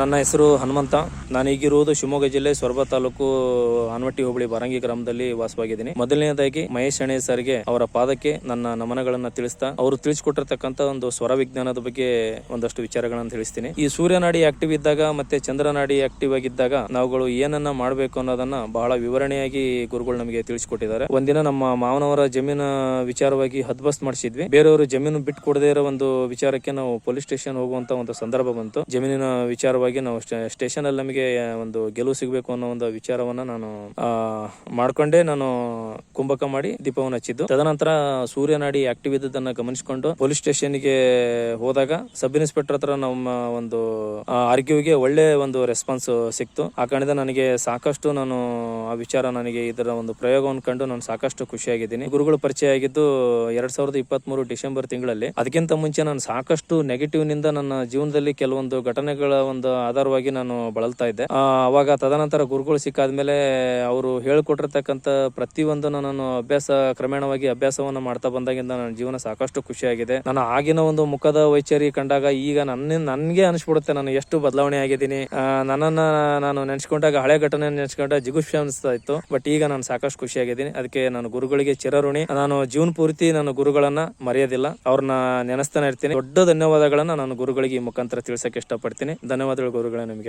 ನನ್ನ ಹೆಸರು ಹನುಮಂತ. ನಾನು ಈಗಿರುವುದು ಶಿವಮೊಗ್ಗ ಜಿಲ್ಲೆ ಸೊರಬ ತಾಲೂಕು ಆನವಟ್ಟಿ ಹೋಬಳಿ ಬರಂಗಿ ಗ್ರಾಮದಲ್ಲಿ ವಾಸವಾಗಿದ್ದೀನಿ. ಮೊದಲನೇದಾಗಿ ಮಹೇಶ್ ಅಣೆ ಸರ್ಗೆ ಅವರ ಪಾದಕ್ಕೆ ನನ್ನ ನಮನಗಳನ್ನ ತಿಳಿಸ್ತಾ, ಅವರು ತಿಳಿಸಿಕೊಟ್ಟಿರ್ತಕ್ಕಂಥ ಒಂದು ಸ್ವರ ವಿಜ್ಞಾನದ ಬಗ್ಗೆ ಒಂದಷ್ಟು ವಿಚಾರಗಳನ್ನು ತಿಳಿಸ್ತೀನಿ. ಈ ಸೂರ್ಯನಾಡಿ ಆಕ್ಟಿವ್ ಇದ್ದಾಗ ಮತ್ತೆ ಚಂದ್ರನಾಡಿ ಆಕ್ಟಿವ್ ಆಗಿದ್ದಾಗ ನಾವುಗಳು ಏನನ್ನ ಮಾಡಬೇಕು ಅನ್ನೋದನ್ನ ಬಹಳ ವಿವರಣೆಯಾಗಿ ಗುರುಗಳು ನಮಗೆ ತಿಳಿಸ್ಕೊಟ್ಟಿದ್ದಾರೆ. ಒಂದಿನ ನಮ್ಮ ಮಾವನವರ ಜಮೀನ ವಿಚಾರವಾಗಿ ಹದ್ಬಸ್ತ್ ಮಾಡಿಸಿದ್ವಿ. ಬೇರೆಯವರು ಜಮೀನು ಬಿಟ್ಟು ಕೊಡದೇ ಇರೋ ಒಂದು ವಿಚಾರಕ್ಕೆ ನಾವು ಪೊಲೀಸ್ ಸ್ಟೇಷನ್ ಹೋಗುವಂತ ಒಂದು ಸಂದರ್ಭ ಬಂತು. ಜಮೀನಿನ ವಿಚಾರವಾಗಿ ನಾವು ಸ್ಟೇಷನ್ ಅಲ್ಲಿ ನಮಗೆ ಒಂದು ಗೆಲುವು ಸಿಗಬೇಕು ಅನ್ನೋ ಒಂದು ವಿಚಾರವನ್ನ ನಾನು ಮಾಡ್ಕೊಂಡೇ. ನಾನು ಕುಂಭಕ ಮಾಡಿ ದೀಪವನ್ನು ಹಚ್ಚಿದ್ದು. ತದನಂತರ ಸೂರ್ಯನಾಡಿ ಆಕ್ಟಿವ್ ಇದ್ದದನ್ನ ಗಮನಿಸಿಕೊಂಡು ಪೊಲೀಸ್ ಸ್ಟೇಷನ್ಗೆ ಹೋದಾಗ ಸಬ್ ಇನ್ಸ್ಪೆಕ್ಟರ್ ಹತ್ರ ನಮ್ಮ ಒಂದು ಆರ್ಗ್ಯೂಗೆ ಒಳ್ಳೆ ಒಂದು ರೆಸ್ಪಾನ್ಸ್ ಸಿಕ್ತು. ಆ ಕಾರಣದಿಂದ ನನಗೆ ಸಾಕಷ್ಟು ನಾನು, ಆ ವಿಚಾರ ನನಗೆ ಇದರ ಒಂದು ಪ್ರಯೋಗವನ್ನು ಕಂಡು ನಾನು ಸಾಕಷ್ಟು ಖುಷಿಯಾಗಿದ್ದೀನಿ. ಗುರುಗಳು ಪರಿಚಯ ಆಗಿದ್ದು ಎರಡ್ ಸಾವಿರದ ಇಪ್ಪತ್ತ್ ಮೂರು ಡಿಸೆಂಬರ್ ತಿಂಗಳಲ್ಲಿ. ಅದಕ್ಕಿಂತ ಮುಂಚೆ ನಾನು ಸಾಕಷ್ಟು ನೆಗೆಟಿವ್ನಿಂದ ನನ್ನ ಜೀವನದಲ್ಲಿ ಕೆಲವೊಂದು ಘಟನೆಗಳ ಒಂದು ಆಧಾರವಾಗಿ ನಾನು ಬಳಲ್ತಾ ಇದ್ದೆ. ಅವಾಗ ತದನಂತರ ಗುರುಗಳು ಸಿಕ್ಕಾದ್ಮೇಲೆ ಅವರು ಹೇಳ್ಕೊಟ್ಟಿರ್ತಕ್ಕಂಥ ಪ್ರತಿಯೊಂದು ನಾನು ಅಭ್ಯಾಸ, ಕ್ರಮೇಣವಾಗಿ ಅಭ್ಯಾಸವನ್ನು ಮಾಡ್ತಾ ಬಂದಾಗಿಂದ ನನ್ನ ಜೀವನ ಸಾಕಷ್ಟು ಖುಷಿಯಾಗಿದೆ. ನಾನು ಆಗಿನ ಒಂದು ಮುಖದ ವೈಚಾರಿ ಕಂಡಾಗ ಈಗ ನನ್ನ, ನನ್ಗೆ ಅನಿಸ್ಬಿಡುತ್ತೆ ನಾನು ಎಷ್ಟು ಬದಲಾವಣೆ ಆಗಿದ್ದೀನಿ. ನನ್ನನ್ನು ನಾನು ನೆನೆಸ್ಕೊಂಡಾಗ ಹಳೆ ಘಟನೆ ನೆನೆಸ್ಕೊಂಡಾಗ ಜಿಗುಪ್ಸೆ ಅನಿಸ್ತಾ ಇತ್ತು. ಬಟ್ ಈಗ ನಾನು ಸಾಕಷ್ಟು ಖುಷಿಯಾಗಿದ್ದೀನಿ. ಅದಕ್ಕೆ ನಾನು ಗುರುಗಳಿಗೆ ಚಿರಋಣಿ. ನಾನು ಜೀವನ ಪೂರ್ತಿ ನಾನು ಗುರುಗಳನ್ನ ಮರೆಯೋದಿಲ್ಲ. ಅವ್ರನ್ನ ನೆನೆಸ್ತಾನೆ ಇರ್ತೀನಿ. ದೊಡ್ಡ ಧನ್ಯವಾದಗಳನ್ನ ನಾನು ಗುರುಗಳಿಗೆ ಈ ಮುಖಾಂತರ ತಿಳಿಸಕ್ಕೆ ಇಷ್ಟಪಡ್ತೀನಿ. ಧನ್ಯವಾದಗಳು ಗುರುಗಳೇ ನಿಮಗೆ.